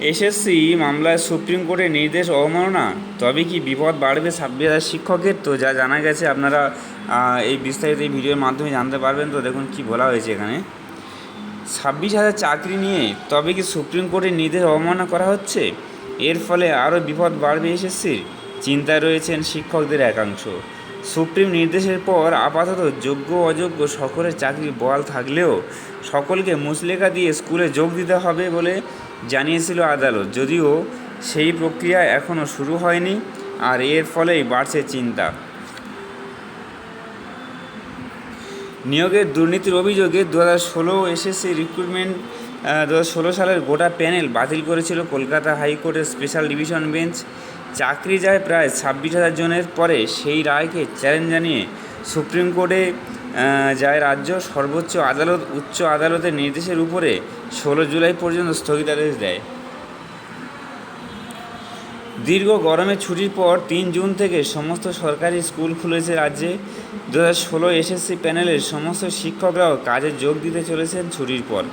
SSC মামলায় supreme কোর্টের নির্দেশ অবমাননা? তবে কি বিপদ বাড়বে ছাব্বিশ হাজার শিক্ষকের? তো যা জানা গেছে, আপনারা এই বিস্তারিত এই ভিডিওর মাধ্যমে জানতে পারবেন। তো দেখুন কি বলা হয়েছে এখানে। ছাব্বিশ হাজার চাকরি নিয়ে তবে কি সুপ্রিম কোর্টের নির্দেশ অবমাননা করা হচ্ছে? এর ফলে আরও বিপদ বাড়বে এসএসসির? চিন্তায় রয়েছেন শিক্ষকদের একাংশ। সুপ্রিম নির্দেশের পর আপাতত যোগ্য অযোগ্য সকলের চাকরি বহাল থাকলেও সকলকে মুসলেখা দিয়ে স্কুলে যোগ দিতে হবে বলে জানিয়েছিল আদালত। যদিও সেই প্রক্রিয়া এখনও শুরু হয়নি আর এর ফলেই বাড়ছে চিন্তা। নিয়োগের দুর্নীতির অভিযোগে দু হাজার ষোলো এসএসসি রিক্রুটমেন্ট দু হাজার ষোলো সালের গোটা প্যানেল বাতিল করেছিল কলকাতা হাইকোর্টের স্পেশাল ডিভিশন বেঞ্চ। চাকরি যায় প্রায় ছাব্বিশ হাজার জনের পরে সেই রায়কে চ্যালেঞ্জ জানিয়ে সুপ্রিম কোর্টে যায় রাজ্য সর্বোচ্চ আদালত, উচ্চ আদালতের নির্দেশের উপরে ষোলো জুলাই পর্যন্ত স্থগিতাদেশ দেয়। দীর্ঘ গরমের ছুটির পর তিন জুন থেকে সমস্ত সরকারি স্কুল খুলেছে রাজ্যে। দু হাজার ষোলো এসএসসি প্যানেলের সমস্ত শিক্ষকরাও কাজে যোগ দিতে চলেছেন ছুটির পর।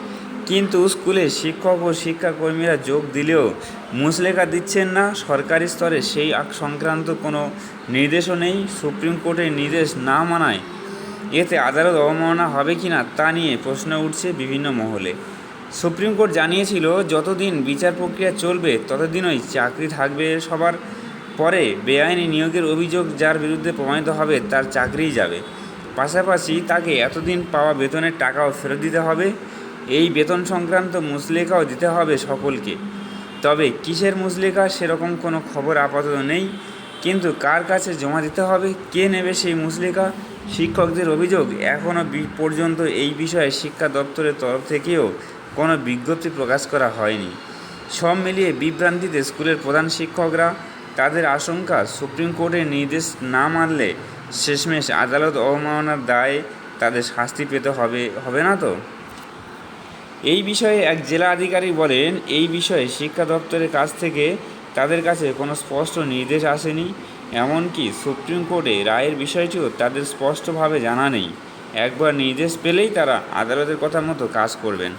কিন্তু স্কুলে শিক্ষক ও শিক্ষাকর্মীরা যোগ দিলেও মুসলেখা দিচ্ছেন না। সরকারি স্তরে সেই সংক্রান্ত কোনো নির্দেশও নেই। সুপ্রিম কোর্টের নির্দেশ না মানায় এতে আদালত অবমাননা হবে কি না তা নিয়ে প্রশ্ন উঠছে বিভিন্ন মহলে। সুপ্রিম কোর্ট জানিয়েছিল, যতদিন বিচার প্রক্রিয়া চলবে, ততদিনই চাকরি থাকবে সবার। পরে বেআইনি নিয়োগের অভিযোগ যার বিরুদ্ধে প্রমাণিত হবে, তার চাকরিই যাবে। পাশাপাশি তাকে এতদিন পাওয়া বেতনের টাকাও ফেরত দিতে হবে। এই বেতন সংক্রান্ত মুসলেখাও দিতে হবে সকলকে। তবে কিসের মুসলেখা সেরকম কোনো খবর আপাতত নেই, কিন্তু কার কাছে জমা দিতে হবে, কে নেবে সেই মুসলেখা শিক্ষকদের অভিযোগ এখনও পর্যন্ত এই বিষয়ে শিক্ষা দপ্তরের তরফ থেকেও কোনো বিজ্ঞপ্তি প্রকাশ করা হয়নি। সব মিলিয়ে বিভ্রান্তিতে স্কুলের প্রধান শিক্ষকরা তাদের আশঙ্কা, সুপ্রিম কোর্টের নির্দেশ না মানলে শেষমেশ আদালত অবমাননার দায়ে তাদের শাস্তি পেতে হবে হবে না তো? এই বিষয়ে এক জেলা আধিকারিক বলেন, এই বিষয়ে শিক্ষা দপ্তরের কাছ থেকে তাদের কাছে কোনো স্পষ্ট নির্দেশ আসেনি, এমনকি সুপ্রিম কোর্টে রায়ের বিষয়টিও তাদের স্পষ্টভাবে জানা নেই। একবার নির্দেশ পেলেই তারা আদালতের কথা মতো কাজ করবেন।